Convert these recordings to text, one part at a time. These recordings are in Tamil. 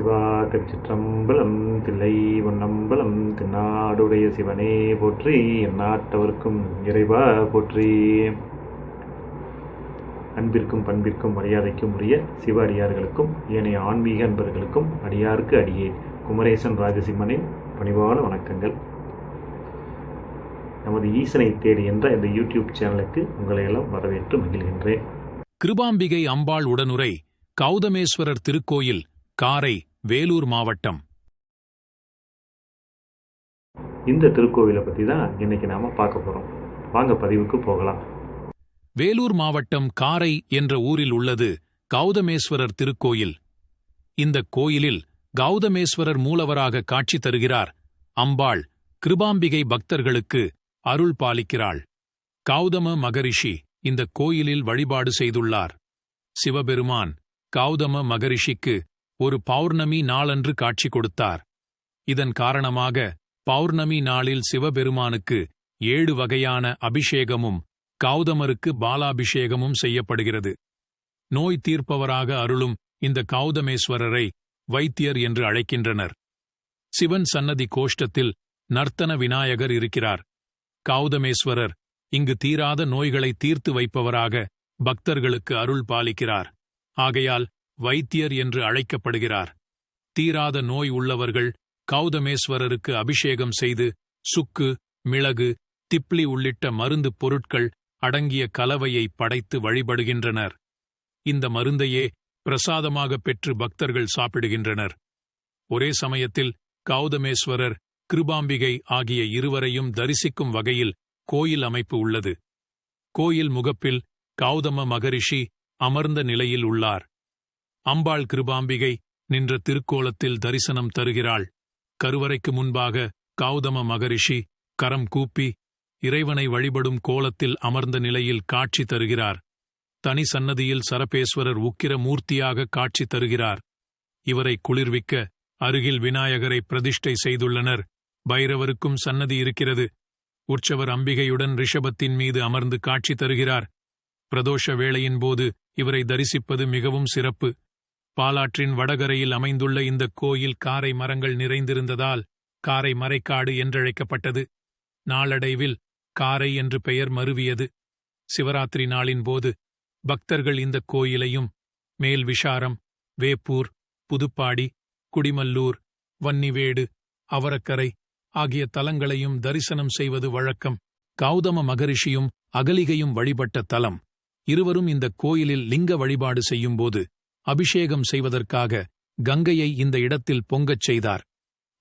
சிவா கச்சிற்றம்பலம் தில்லை வண்ணம்பலம் திருநாடுடைய சிவனே போற்றி எந்நாட்டவர்க்கும் இறைவா போற்றி. அன்பிற்கும் பண்பிற்கும் மரியாதைக்கும் உரிய சிவ அடியார்களுக்கும் ஏனைய ஆன்மீக அன்பர்களுக்கும் அடியாருக்கு அடியே குமரேசன் ராஜசிம்மனின் பணிவான வணக்கங்கள். நமது ஈசனை தேடி என்ற இந்த யூடியூப் சேனலுக்கு உங்களை எல்லாம் வரவேற்று மகிழ்கின்றேன். கிருபாம்பிகை அம்பாள் உடனுரை கௌதமேஸ்வரர் திருக்கோயில் காரை வேலூர் மாவட்டம். இந்த திருக்கோவிலை பற்றி தான் இன்னைக்கு நாம பார்க்க போறோம். வாங்க பதிவுக்கு போகலாம். வேலூர் மாவட்டம் காரை என்ற ஊரில் உள்ளது கௌதமேஸ்வரர் திருக்கோயில். இந்த கோயிலில் கௌதமேஸ்வரர் மூலவராக காட்சி தருகிறார் அம்பாள் கிருபாம்பிகை பக்தர்களுக்கு அருள் பாலிக்கிறாள். கௌதம மகரிஷி இந்த கோயிலில் வழிபாடு செய்துள்ளார். சிவபெருமான் கௌதம மகரிஷிக்கு ஒரு பௌர்ணமி நாளன்று காட்சி கொடுத்தார். இதன் காரணமாக பௌர்ணமி நாளில் சிவபெருமானுக்கு ஏழு வகையான அபிஷேகமும் கௌதமருக்கு பாலாபிஷேகமும் செய்யப்படுகிறது. நோய் தீர்ப்பவராக அருளும் இந்த கௌதமேஸ்வரரை வைத்தியர் என்று அழைக்கின்றனர். சிவன் சன்னதி கோஷ்டத்தில் நர்த்தன விநாயகர் இருக்கிறார். கௌதமேஸ்வரர் இங்கு தீராத நோய்களை தீர்த்து வைப்பவராக பக்தர்களுக்கு அருள் பாலிக்கிறார். ஆகையால் வைத்தியர் என்று அழைக்கப்படுகிறார். தீராத நோய் உள்ளவர்கள் கௌதமேஸ்வரருக்கு அபிஷேகம் செய்து சுக்கு மிளகு திப்ளி உள்ளிட்ட மருந்து பொருட்கள் அடங்கிய கலவையை படைத்து வழிபடுகின்றனர். இந்த மருந்தையே பிரசாதமாக பெற்று பக்தர்கள் சாப்பிடுகின்றனர். ஒரே சமயத்தில் கௌதமேஸ்வரர் கிருபாம்பிகை ஆகிய இருவரையும் தரிசிக்கும் வகையில் கோயில் அமைப்பு உள்ளது. கோயில் முகப்பில் கௌதம மகரிஷி அமர்ந்த நிலையில் உள்ளார். அம்பாள் கிருபாம்பிகை நின்ற திருக்கோலத்தில் தரிசனம் தருகிறாள். கருவறைக்கு முன்பாக கௌதம மகரிஷி கரம் கூப்பி இறைவனை வழிபடும் கோலத்தில் அமர்ந்த நிலையில் காட்சி தருகிறார். தனி சன்னதியில் சரபேஸ்வரர் உக்கிர மூர்த்தியாக காட்சி தருகிறார். இவரை குளிர்விக்க அருகில் விநாயகரை பிரதிஷ்டை செய்துள்ளனர். பைரவருக்கும் சன்னதி இருக்கிறது. உற்சவர் அம்பிகையுடன் ரிஷபத்தின் மீது அமர்ந்து காட்சி தருகிறார். பிரதோஷ வேளையின் போது இவரை தரிசிப்பது மிகவும் சிறப்பு. பாலாற்றின் வடகரையில் அமைந்துள்ள இந்த கோயில் காரை மரங்கள் நிறைந்திருந்ததால் காரை மறைக்காடு என்றழைக்கப்பட்டது. நாளடைவில் காரை என்று பெயர் மருவியது. சிவராத்திரி நாளின் போது பக்தர்கள் இந்த கோயிலையும் மேல் விஷாரம் வேப்பூர் புதுப்பாடி குடிமல்லூர் வன்னிவேடு அவரக்கரை ஆகிய தலங்களையும் தரிசனம் செய்வது வழக்கம். கௌதம மகரிஷியும் அகலிகையும் வழிபட்ட தலம். இருவரும் இந்த கோயிலில் லிங்க வழிபாடு செய்யும்போது அபிஷேகம் செய்வதற்காக கங்கையை இந்த இடத்தில் பொங்கச் செய்தார்.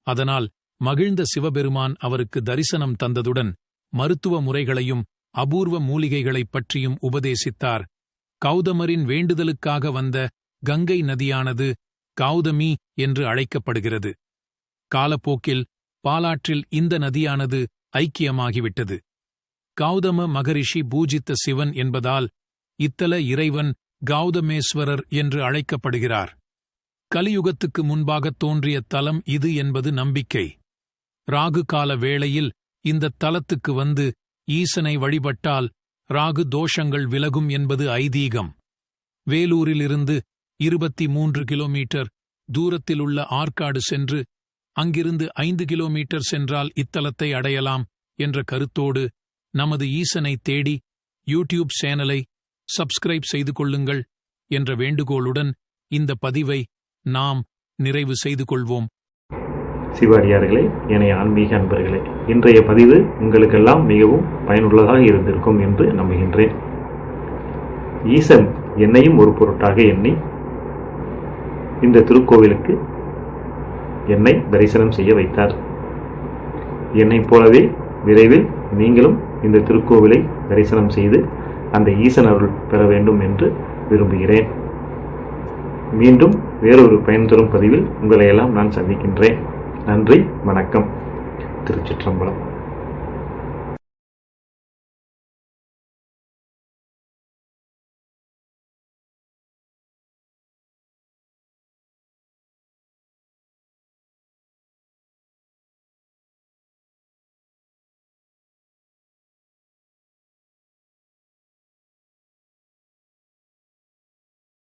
அதனால் மகிழ்ந்த சிவபெருமான் அவருக்கு தரிசனம் தந்ததுடன் மருத்துவ முறைகளையும் அபூர்வ மூலிகைகளைப் பற்றியும் உபதேசித்தார். கௌதமரின் வேண்டுதலுக்காக வந்த கங்கை நதியானது கௌதமி என்று அழைக்கப்படுகிறது. காலப்போக்கில் பாலாற்றில் இந்த நதியானது ஐக்கியமாகிவிட்டது. கௌதம மகரிஷி பூஜித்த சிவன் என்பதால் இத்தல இறைவன் கௌதமேஸ்வரர் என்று அழைக்கப்படுகிறார். கலியுகத்துக்கு முன்பாகத் தோன்றிய தலம் இது என்பது நம்பிக்கை. ராகு கால வேளையில் இந்த தலத்துக்கு வந்து ஈசனை வழிபட்டால் ராகு தோஷங்கள் விலகும் என்பது ஐதீகம். வேலூரிலிருந்து இருபத்தி மூன்று கிலோமீட்டர் தூரத்திலுள்ள ஆற்காடு சென்று அங்கிருந்து ஐந்து கிலோமீட்டர் சென்றால் இத்தலத்தை அடையலாம் என்ற கருத்தோடு நமது ஈசனை தேடி யூடியூப் சேனலை சப்ஸ்கிரைப் செய்து கொள்ளுங்கள் என்ற வேண்டுகோளுடன் இந்த பதிவை நாம் நிறைவு செய்து கொள்வோம். சிவாடியார்களே என ஆன்மீக அன்பர்களே இன்றைய பதிவு உங்களுக்கெல்லாம் மிகவும் பயனுள்ளதாக இருந்திருக்கும் என்று நம்புகின்றேன். ஈசன் என்னையும் ஒரு பொருட்டாக எண்ணி இந்த திருக்கோவிலுக்கு என்னை தரிசனம் செய்ய வைத்தார். என்னைப் போலவே விரைவில் நீங்களும் இந்த திருக்கோவிலை தரிசனம் செய்து அந்த ஈசன் அருள் பெற வேண்டும் என்று விரும்புகிறேன். மீண்டும் வேறொரு பயன் தரும் பதிவில் உங்களையெல்லாம் நான் சந்திக்கின்றேன். நன்றி வணக்கம். திருச்சிற்றம்பலம்.